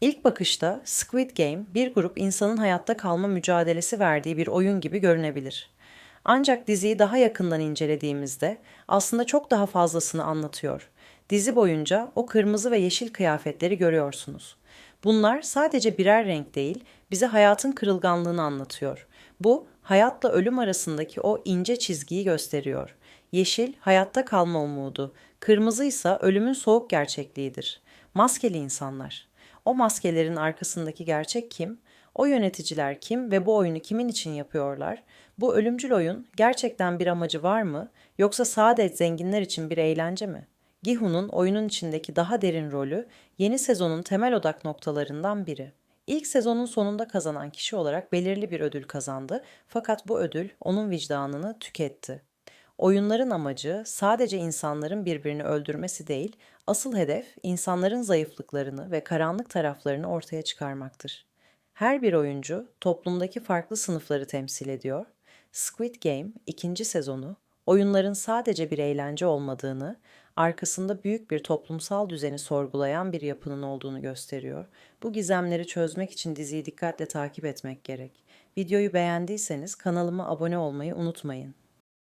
İlk bakışta Squid Game bir grup insanın hayatta kalma mücadelesi verdiği bir oyun gibi görünebilir. Ancak diziyi daha yakından incelediğimizde aslında çok daha fazlasını anlatıyor. Dizi boyunca o kırmızı ve yeşil kıyafetleri görüyorsunuz. Bunlar sadece birer renk değil, bize hayatın kırılganlığını anlatıyor. Bu, hayatla ölüm arasındaki o ince çizgiyi gösteriyor. Yeşil, hayatta kalma umudu, kırmızı ise ölümün soğuk gerçekliğidir. Maskeli insanlar. O maskelerin arkasındaki gerçek kim? O yöneticiler kim ve bu oyunu kimin için yapıyorlar? Bu ölümcül oyun gerçekten bir amacı var mı yoksa sadece zenginler için bir eğlence mi? Gihu'nun oyunun içindeki daha derin rolü yeni sezonun temel odak noktalarından biri. İlk sezonun sonunda kazanan kişi olarak belirli bir ödül kazandı fakat bu ödül onun vicdanını tüketti. Oyunların amacı sadece insanların birbirini öldürmesi değil, asıl hedef insanların zayıflıklarını ve karanlık taraflarını ortaya çıkarmaktır. Her bir oyuncu toplumdaki farklı sınıfları temsil ediyor. Squid Game ikinci sezonu oyunların sadece bir eğlence olmadığını, arkasında büyük bir toplumsal düzeni sorgulayan bir yapının olduğunu gösteriyor. Bu gizemleri çözmek için diziyi dikkatle takip etmek gerek. Videoyu beğendiyseniz kanalıma abone olmayı unutmayın.